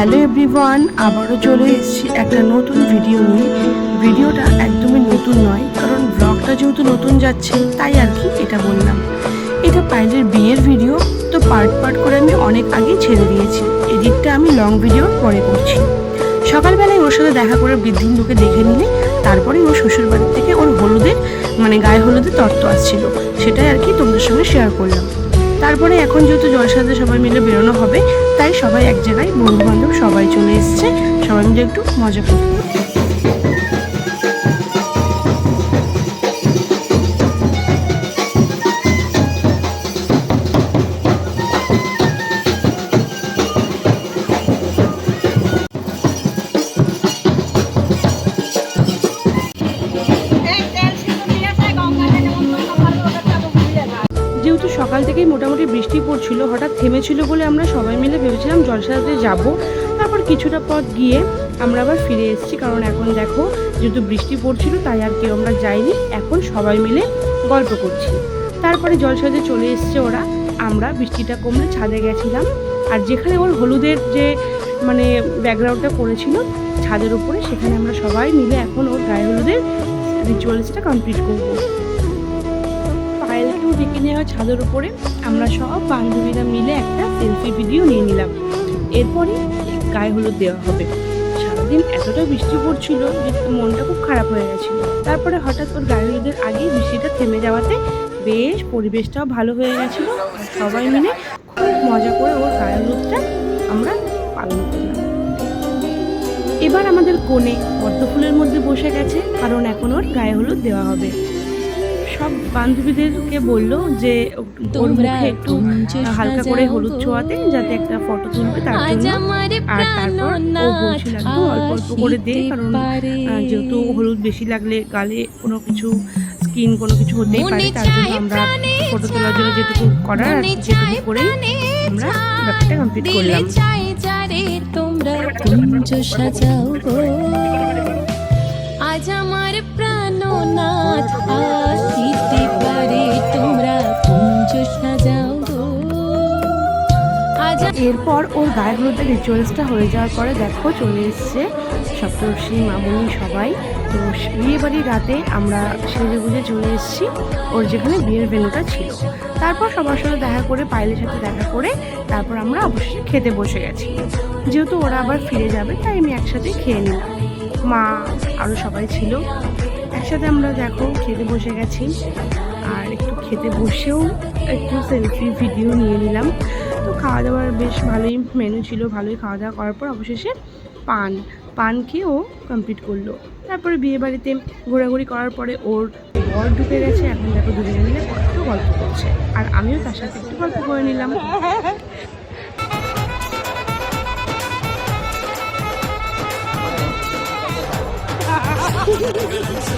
Hello everyone, আবারও চলে এসেছি একটা নতুন ভিডিও নিয়ে। ভিডিওটা একদমই নতুন নয়, কারণ ব্লগটা যেহেতু নতুন যাচ্ছে, তাই আর কি এটা বললাম। এটা পায়েলের বিয়ের ভিডিও তো পার্ট পার্ট করে আমি অনেক আগেই ছেড়ে দিয়েছি। এডিটটা আমি লং ভিডিও পরে করছি। সকালবেলায় ওর সাথে দেখা করে বৃদ্ধিন্দুকে দেখে নিলে তারপরে ওর শ্বশুর বাড়ির থেকে ওর হলুদের মানে গায়ে হলুদের তত্ত্ব আসছিল। সেটাই আর কি তোমাদের সঙ্গে শেয়ার করলাম। তারপরে এখন যেহেতু জলসাতে সবাই মিলে বেরোনো হবে, তাই সবাই এক জায়গায় বন্ধু বান্ধব সবাই চলে এসছে। সবাই মিলে একটু মজা করব বৃষ্টি হঠাৎ থেমেছিল বলে আমরা সবাই মিলে ভেবেছিলাম জলসাতে যাব। তারপর কিছুটা পথ গিয়ে আমরা আবার ফিরে এসেছি, কারণ এখন দেখো যেহেতু বৃষ্টি পড়ছিল, তাই আর কেউ আমরা যাইনি। এখন সবাই মিলে গল্প করছি। তারপরে জলসাতে চলে এসছে ওরা। আমরা বৃষ্টিটা কমলে ছাদে গেছিলাম। আর যেখানে ওর হলুদের যে মানে ব্যাকগ্রাউন্ডটা করেছিল ছাদের উপরে, সেখানে আমরা সবাই মিলে এখন ওর গায়ে হলুদের রিচুয়ালসটা কমপ্লিট করব। ডেকে নেওয়া ছাদের উপরে আমরা সব বান্ধবীরা মিলে একটা সেলফি ভিডিও নিয়ে নিলাম। এরপরে গায়ে হলুদ দেওয়া হবে। সারাদিন এতটা বৃষ্টি পড়ছিল যে মনটা খুব খারাপ হয়ে গেছিল। তারপরে হঠাৎ ওর গায়ে হলুদের আগেই বৃষ্টিটা থেমে যাওয়াতে বেশ পরিবেশটাও ভালো হয়ে গেছিল সবাই মিলে খুব মজা করে ওর গায়ে হলুদটা আমরা পালন করলাম। এবার আমাদের কোণে পদ্ম ফুলের মধ্যে বসে গেছে, কারণ এখন ওর গায়ে হলুদ দেওয়া হবে। সব বান্ধবীদেরকে বলল যে ওর মুখে একটু হালকা করে হলুদ ছোঁয়াতে যাতে একটা ফটো তুলবে তার জন্য। আর তারপর ও বলছিল একটু অল্প অল্প করে দে কারণ যেহেতু হলুদ বেশি লাগলে গালে কোনো কিছু স্কিন কোনো কিছু হতেই পারে তার জন্য আমরা ফটো তোলার জন্য যেটুকু করার আর যেটুকু করে আমরা ব্যাপারটা কমপ্লিট করলাম। তোমরা কুঞ্জ সাজাও গো। আজ আমার তোমরা এরপর ওর গায়ে হলুদের রিচুয়ালসটা হয়ে যাওয়ার পরে দেখো চলে এসছে সপ্তর্ষি, মামুনি সবাই। তো বিয়ে বাড়ির রাতে আমরা সেজে গুজে চলে এসেছি, ওর যেখানে বিয়ের ভেন্যুটা ছিল। তারপর সবার সাথে দেখা করে, পায়েলের সাথে দেখা করে, তারপর আমরা অবশ্যই খেতে বসে গেছি। যেহেতু ওরা আবার ফিরে যাবে, তাই আমি একসাথে খেয়ে নিলাম। মা আরও সবাই ছিল। একসাথে আমরা দেখো, খেতে বসে গেছি। আর একটু খেতে বসেও একটু সেলফি ভিডিও নিয়ে নিলাম। তো খাওয়া দাওয়ার বেশ ভালোই মেনু ছিল, ভালোই খাওয়া দাওয়া করার পর অবশেষে পান। পান খেয়েও কমপ্লিট করল। তারপরে বিয়ে বাড়িতে ঘোরাঘুরি করার পরে ওর ঘর ঢুকে গেছে। এখন দেখো দুজনে মিলে কত গল্প করছে। আর আমিও তার সাথে একটু গল্প করে নিলাম।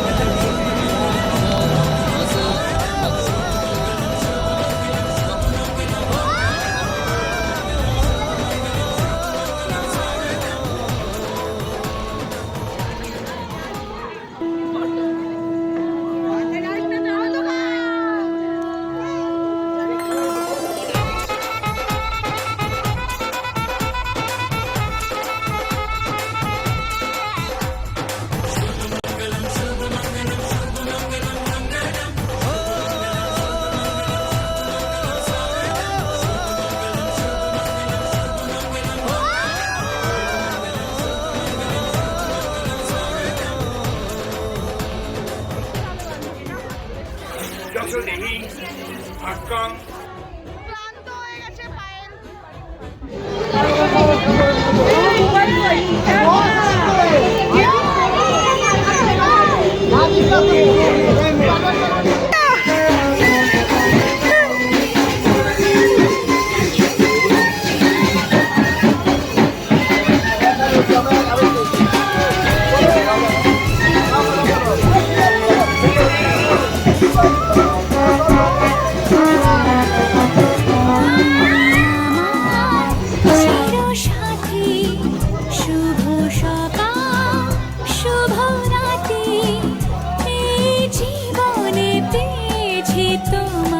যশোদেহী ভাগ্যং ক্লান্ত পেয়েছি তোমার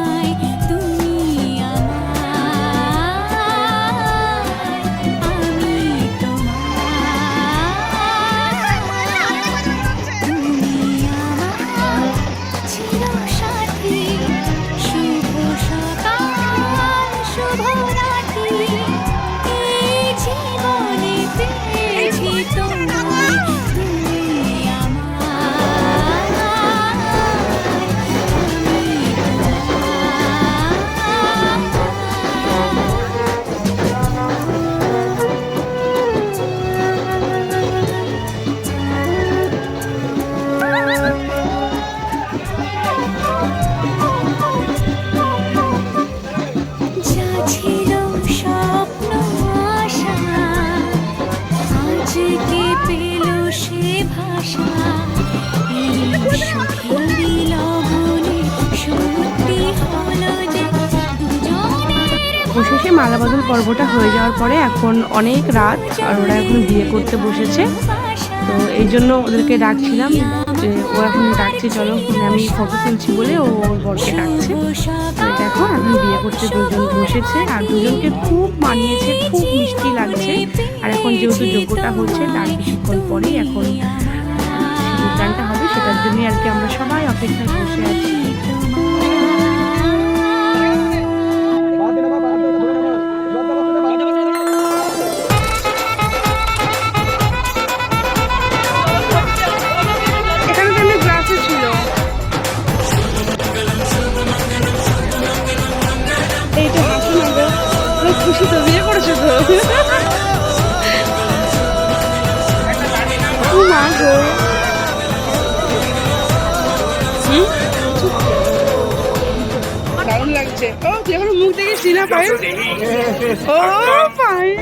অবশেষে মালাবদল পর্বটা হয়ে যাওয়ার পরে এখন অনেক রাত আর ওরা এখন বিয়ে করতে বসেছে। তো এই জন্য ওদেরকে ডাকছিলাম যে ও এখন ডাকছে, চলো আমি ফটো তুলছি বলে ও ওর বরকে ডাকছে। দেখো, এখন বিয়ে করতে দুজন বসেছে আর দুজনকে খুব মানিয়েছে, খুব মিষ্টি লাগছে। আর এখন যেহেতু যোগ্যটা হচ্ছে, তার কিছুক্ষণ পরেই এখন সবাই অপেক্ষায় বসে আছি লাগছে ও এখন মুখ দেখে চিনা পায় ও পায়ে